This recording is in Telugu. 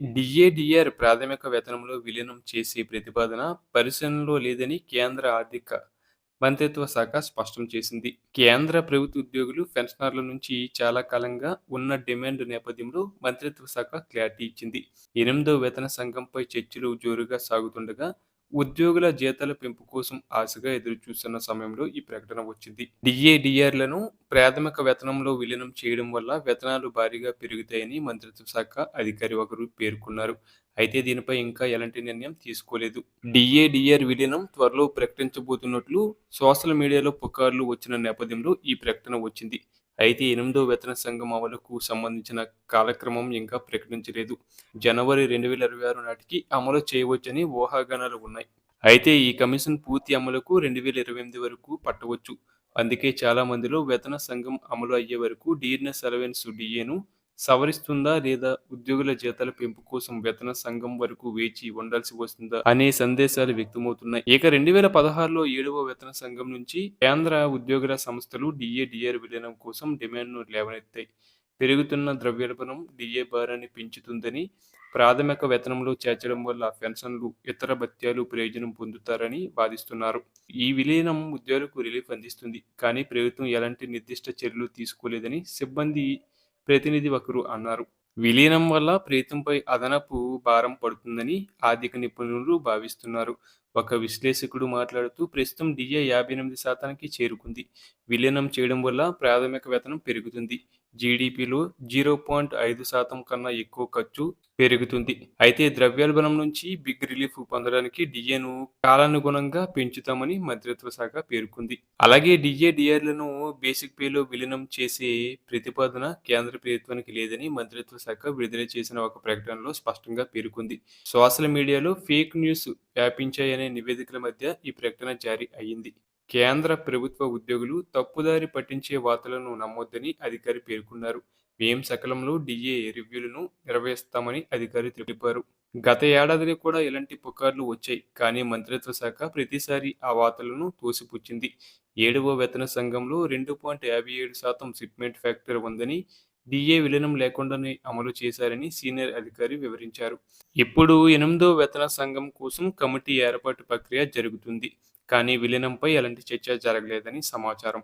డిఏడిఆర్ ప్రాథమిక వేతనంలో విలీనం చేసే ప్రతిపాదన పరిశీలనలో లేదని కేంద్ర ఆర్థిక మంత్రిత్వ శాఖ స్పష్టం చేసింది. కేంద్ర ప్రభుత్వ ఉద్యోగులు పెన్షనర్ల నుంచి చాలా కాలంగా ఉన్న డిమాండ్ నేపథ్యంలో మంత్రిత్వ శాఖ క్లారిటీ ఇచ్చింది. ఎనిమిదో వేతన సంఘంపై చర్చలు జోరుగా సాగుతుండగా ఉద్యోగుల జీతాల పెంపు కోసం ఆశగా ఎదురుచూస్తున్న సమయంలో ఈ ప్రకటన వచ్చింది. డిఏడిఆర్లను ప్రాథమిక వేతనంలో విలీనం చేయడం వల్ల వేతనాలు భారీగా పెరుగుతాయని మంత్రిత్వ శాఖ అధికారి ఒకరు పేర్కొన్నారు. అయితే దీనిపై ఇంకా ఎలాంటి నిర్ణయం తీసుకోలేదు. డిఏడిఆర్ విలీనం త్వరలో ప్రకటించబోతున్నట్లు సోషల్ మీడియాలో పుకార్లు వచ్చిన నేపథ్యంలో ఈ ప్రకటన వచ్చింది. అయితే ఎనిమిదో వేతన సంఘం అమలుకు సంబంధించిన కాలక్రమం ఇంకా ప్రకటించలేదు. జనవరి రెండు వేల ఇరవై ఆరు నాటికి అమలు చేయవచ్చని ఊహాగానాలు ఉన్నాయి. అయితే ఈ కమిషన్ పూర్తి అమలుకు రెండు వేల ఇరవై ఎనిమిది వరకు పట్టవచ్చు. అందుకే చాలా మందిలో వేతన సంఘం అమలు అయ్యే వరకు డిఎన్ఎస్ అలవెన్స్ డిఏను సవరిస్తుందా లేదా ఉద్యోగుల జీతాల పెంపు కోసం వేతన సంఘం వరకు వేచి ఉండాల్సి వస్తుందా అనే సందేశాలు వ్యక్తమవుతున్నాయి. ఇక రెండు వేల పదహారులో ఏడవ వేతన సంఘం నుంచి కేంద్ర ఉద్యోగుల సంస్థలు డిఏడిఆర్ విలీనం కోసం డిమాండ్ను లేవనెత్తాయి. పెరుగుతున్న ద్రవ్యోల్బణం డిఏ భారాన్ని పెంచుతుందని ప్రాథమిక వేతనంలో చేర్చడం వల్ల పెన్షన్లు ఇతర భత్యాలు ప్రయోజనం పొందుతారని వాదిస్తున్నారు. ఈ విలీనం ఉద్యోగులకు రిలీఫ్ అందిస్తుంది. కానీ ప్రభుత్వం ఎలాంటి నిర్దిష్ట చర్యలు తీసుకోలేదని సిబ్బంది ప్రతినిధి ఒకరు అన్నారు. విలీనం వల్ల ప్రీతంపై అదనపు భారం పడుతుందని ఆర్థిక నిపుణులు భావిస్తున్నారు. ఒక విశ్లేషకుడు మాట్లాడుతూ ప్రస్తుతం డిఏ యాభై ఎనిమిది శాతానికి చేరుకుంది. విలీనం చేయడం వల్ల ప్రాథమిక వేతనం పెరుగుతుంది. జీడిపిలో జీరో పాయింట్ ఐదు శాతం కన్నా ఎక్కువ ఖర్చు పెరుగుతుంది. అయితే ద్రవ్యోల్బణం నుంచి బిగ్ రిలీఫ్ పొందడానికి డిఏను కాలానుగుణంగా పెంచుతామని మంత్రిత్వ శాఖ పేర్కొంది. అలాగే డిఏ డిఆర్లను బేసిక్ పేలో విలీనం చేసే ప్రతిపాదన కేంద్ర ప్రభుత్వానికి లేదని మంత్రిత్వ శాఖ విడుదల చేసిన ఒక ప్రకటనలో స్పష్టంగా పేర్కొంది. సోషల్ మీడియాలో ఫేక్ న్యూస్ వ్యాపించాయనే నివేదికల మధ్య ఈ ప్రకటన జారీ అయ్యింది. కేంద్ర ప్రభుత్వ ఉద్యోగులు తప్పుదారి పట్టించే వార్తలను నమ్మొద్దని అధికారి పేర్కొన్నారు. మేం సకలంలో డిఏ రివ్యూలను నిర్వహిస్తామని అధికారి తెలిపారు. గత ఏడాదిలో కూడా ఇలాంటి పుకార్లు వచ్చాయి కానీ మంత్రిత్వ శాఖ ప్రతిసారి ఆ వార్తలను తోసిపుచ్చింది. ఏడవ వేతన సంఘంలో రెండు పాయింట్ యాభై ఏడు శాతం షిప్మెంట్ ఫ్యాక్టర్ ఉందని డిఏ విలీనం లేకుండానే అమలు చేశారని సీనియర్ అధికారి వివరించారు. ఇప్పుడు ఎనిమిదో వేతన సంఘం కోసం కమిటీ ఏర్పాటు ప్రక్రియ జరుగుతుంది. కానీ విలీనంపై ఎలాంటి చర్చ జరగలేదని సమాచారం.